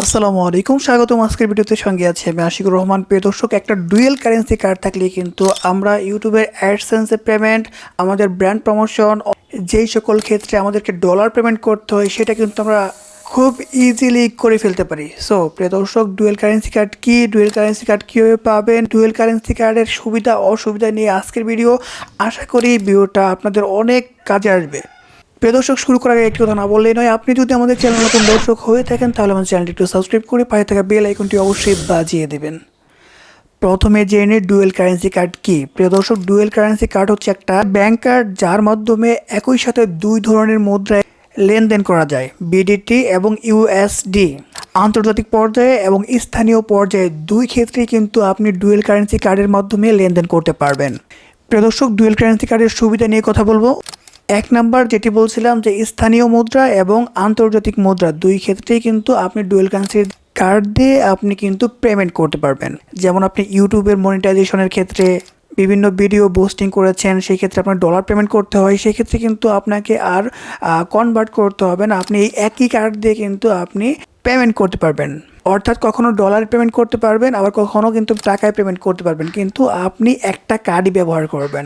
আসসালামু আলাইকুম, স্বাগতম আজকের ভিডিওতে সঙ্গে আছে আমি আশিকুর রহমান। প্রিয় দর্শক, একটা ডুয়েল কারেন্সি কার্ড থাকলে কিন্তু আমরা ইউটিউবের অ্যাডসেন্সের পেমেন্ট আমাদের ব্র্যান্ড প্রমোশন যেই সকল ক্ষেত্রে আমাদেরকে ডলার পেমেন্ট করতে হয়, সেটা কিন্তু আমরা খুব ইজিলি করে ফেলতে পারি। সো প্রিয় দর্শক ডুয়েল কারেন্সি কার্ড কি? ডুয়েল কারেন্সি কার্ড কীভাবে পাবেন? ডুয়েল কারেন্সি কার্ডের সুবিধা, অসুবিধা নিয়ে আজকের ভিডিও আশা করি ভিডিওটা আপনাদের অনেক কাজে আসবে। প্রিয় দর্শক শুরু করার আগে একটি কথা না বললেই নয়, আপনি যদি আমাদের চ্যানেল নতুন দর্শক হয়ে থাকেন, তাহলে আমাদের চ্যানেলটি একটু সাবস্ক্রাইব করে পাশে থাকা বেল আইকনটি অবশ্যই বাজিয়ে দেবেন। প্রথমে জেনে ডুয়েল কারেন্সি কার্ড কি? প্রিয় দর্শক ডুয়েল কারেন্সি কার্ড হচ্ছে একটা ব্যাংক কার্ড যার মাধ্যমে একই সাথে দুই ধরনের মুদ্রায় লেনদেন করা যায় বিডিটি এবং ইউএসডি আন্তর্জাতিক পর্যায়ে এবং স্থানীয় পর্যায়ে দুই ক্ষেত্রেই কিন্তু আপনি ডুয়েল কারেন্সি কার্ডের মাধ্যমে লেনদেন করতে পারবেন। প্রিয় দর্শক ডুয়েল কারেন্সি কার্ডের সুবিধা নিয়ে কথা বলব। এক নাম্বার যেটি বলছিলাম যে স্থানীয় মুদ্রা এবং আন্তর্জাতিক মুদ্রা দুই ক্ষেত্রেই কিন্তু আপনি ডুয়েল কারেন্সির কার্ড দিয়ে আপনি কিন্তু পেমেন্ট করতে পারবেন। যেমন আপনি ইউটিউবের মনিটাইজেশনের ক্ষেত্রে বিভিন্ন ভিডিও পোস্টিং করেছেন সেই ক্ষেত্রে আপনার ডলার পেমেন্ট করতে হয় সেই ক্ষেত্রে কিন্তু আপনাকে আর কনভার্ট করতে হবে না। আপনি এই একই কার্ড দিয়ে কিন্তু আপনি পেমেন্ট করতে পারবেন। অর্থাৎ কখনো ডলার পেমেন্ট করতে পারবেন, আবার কখনো কিন্তু টাকায় পেমেন্ট করতে পারবেন। কিন্তু আপনি একটা কার্ডই ব্যবহার করবেন।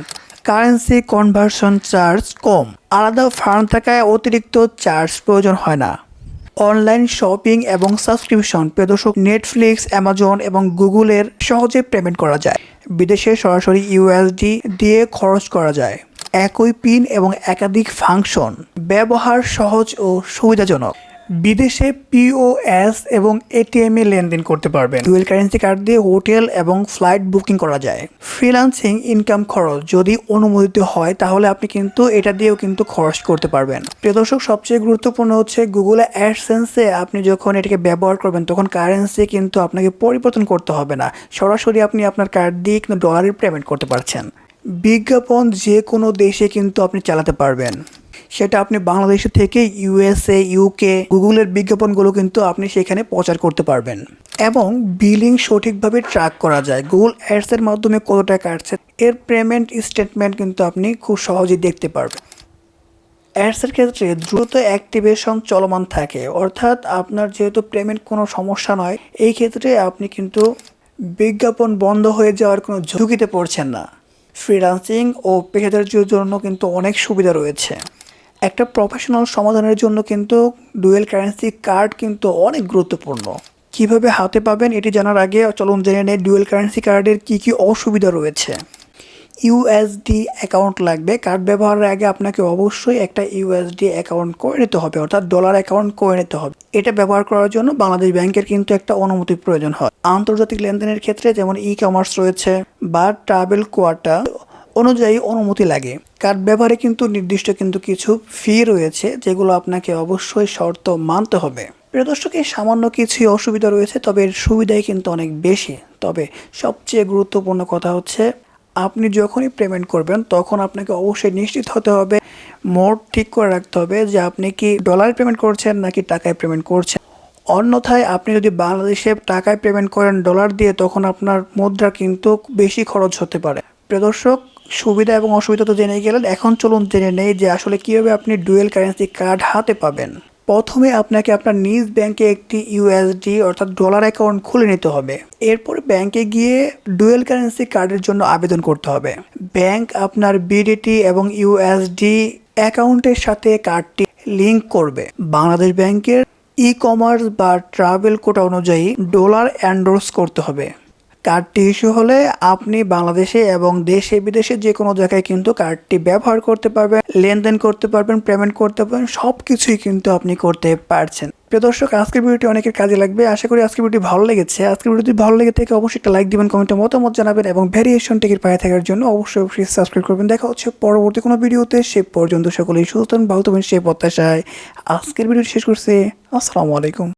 কারেন্সি কনভার্সন চার্জ কম। আলাদা ফার্ম থাকায় অতিরিক্ত চার্জ প্রয়োজন হয় না। অনলাইন শপিং এবং সাবস্ক্রিপশন প্রদর্শক নেটফ্লিক্স অ্যামাজন এবং গুগলের সহজে পেমেন্ট করা যায়। বিদেশে সরাসরি ইউএসডি দিয়ে খরচ করা যায়। একই পিন এবং একাধিক ফাংশন ব্যবহার সহজ ও সুবিধাজনক। বিদেশে পিওএস এবং এটিএম এ লেনদেন করতে পারবেন। ডুয়েল কারেন্সি কার্ড দিয়ে হোটেল এবং ফ্লাইট বুকিং করা যায়। ফ্রিল্যান্সিং ইনকাম খরচ যদি অনুমোদিত হয়, তাহলে আপনি কিন্তু এটা দিয়েও কিন্তু খরচ করতে পারবেন। প্রিয় দর্শক, সবচেয়ে গুরুত্বপূর্ণ হচ্ছে গুগলে অ্যাডসেন্সে আপনি যখন এটাকে ব্যবহার করবেন, তখন কারেন্সি কিন্তু আপনাকে পরিবর্তন করতে হবে না। সরাসরি আপনি আপনার কার্ড দিয়ে কিন্তু ডলারের পেমেন্ট করতে পারছেন। বিজ্ঞাপন যে কোনো দেশে কিন্তু আপনি চালাতে পারবেন। সেটা আপনি বাংলাদেশ থেকে ইউএসএ ইউকে গুগলের বিজ্ঞাপনগুলো কিন্তু আপনি সেখানে প্রচার করতে পারবেন। এবং বিলিং সঠিকভাবে ট্র্যাক করা যায়। গুগল অ্যাডসের মাধ্যমে কত টাকা আসছে, এর পেমেন্ট স্টেটমেন্ট কিন্তু আপনি খুব সহজেই দেখতে পারবেন। অ্যাডসের ক্ষেত্রে দ্রুত অ্যাক্টিভেশন চলমান থাকে। অর্থাৎ আপনার যেহেতু পেমেন্ট কোনো সমস্যা নয়, এই ক্ষেত্রে আপনি কিন্তু বিজ্ঞাপন বন্ধ হয়ে যাওয়ার কোনো ঝুঁকিতে পড়ছেন না। ফ্রিলান্সিং ও পেশাদারদের জন্য কিন্তু অনেক সুবিধা রয়েছে। একটা প্রফেশনাল সমাধানের জন্য কিন্তু ডুয়েল কারেন্সি কার্ড কিন্তু অনেক গুরুত্বপূর্ণ। কীভাবে হাতে পাবেন এটি জানার আগে চলুন জেনে নেই ডুয়েল কারেন্সি কার্ডের কী কী অসুবিধা রয়েছে। ইউএসডি অ্যাকাউন্ট লাগবে। কার্ড ব্যবহারের আগে আপনাকে অবশ্যই একটা ইউএসডি অ্যাকাউন্ট করে নিতে হবে, অর্থাৎ ডলার অ্যাকাউন্ট করে নিতে হবে। এটা ব্যবহার করার জন্য বাংলাদেশ ব্যাংকের কিন্তু একটা অনুমতির প্রয়োজন হয়। আন্তর্জাতিক লেনদেনের ক্ষেত্রে যেমন ই কমার্স রয়েছে বা ট্রাভেল কোয়াটা অনুযায়ী অনুমতি লাগে। কার্ড ব্যবহারে কিন্তু নির্দিষ্ট কিন্তু কিছু ফি রয়েছে, যেগুলো আপনাকে অবশ্যই শর্ত মানতে হবে। প্রিয় দর্শক, এই সামান্য কিছুই অসুবিধা রয়েছে, তবে এর সুবিধাই কিন্তু অনেক বেশি। তবে সবচেয়ে গুরুত্বপূর্ণ কথা হচ্ছে, আপনি যখনই পেমেন্ট করবেন, তখন আপনাকে অবশ্যই নিশ্চিত হতে হবে মোড ঠিক করে রাখতে হবে যে আপনি কি ডলার পেমেন্ট করছেন নাকি টাকায় পেমেন্ট করছেন। অন্যথায় আপনি যদি বাংলাদেশে টাকায় পেমেন্ট করেন ডলার দিয়ে, তখন আপনার মুদ্রা কিন্তু বেশি খরচ হতে পারে। প্রিয় দর্শক সুবিধা এবং অসুবিধা তো জেনে গেলেন। এখন চলুন জেনে নেই যে আসলে কীভাবে আপনি ডুয়েল কারেন্সি কার্ড হাতে পাবেন। প্রথমে আপনাকে আপনার নিজ ব্যাংকে একটি ইউএসডি অর্থাৎ ডলার অ্যাকাউন্ট খুলে নিতে হবে। এরপর ব্যাংকে গিয়ে ডুয়েল কারেন্সি কার্ডের জন্য আবেদন করতে হবে। ব্যাংক আপনার বিডিটি এবং ইউএসডি অ্যাকাউন্টের সাথে কার্ডটি লিংক করবে। বাংলাদেশ ব্যাংকের ই কমার্স বা ট্রাভেল কোটা অনুযায়ী ডলার অ্যান্ডোর্স করতে হবে। কার্ডটি ইস্যু হলে আপনি বাংলাদেশে এবং দেশে, বিদেশে যে কোনো জায়গায় কিন্তু কার্ডটি ব্যবহার করতে পারবেন, লেনদেন করতে পারবেন পেমেন্ট করতে পারবেন সব কিছুই কিন্তু আপনি করতে পারছেন। প্রিয় দর্শক, আজকের ভিডিওটি অনেকের কাজে লাগবে। আশা করি আজকের ভিডিওটি ভালো লেগেছে। আজকের ভিডিওটি ভালো লেগে থেকে অবশ্যই একটা লাইক দিবেন কমেন্টে মতামত জানাবেন এবং ভ্যারিয়েশন টিকিট পায়ে থাকার জন্য অবশ্যই অবশ্যই সাবস্ক্রাইব করবেন। দেখা হচ্ছে পরবর্তী কোনো ভিডিওতে। সে পর্যন্ত সকলেই সুস্থ ভালো থাকবেন সে প্রত্যাশায় আজকের ভিডিওটি শেষ করছে। আসসালামু আলাইকুম।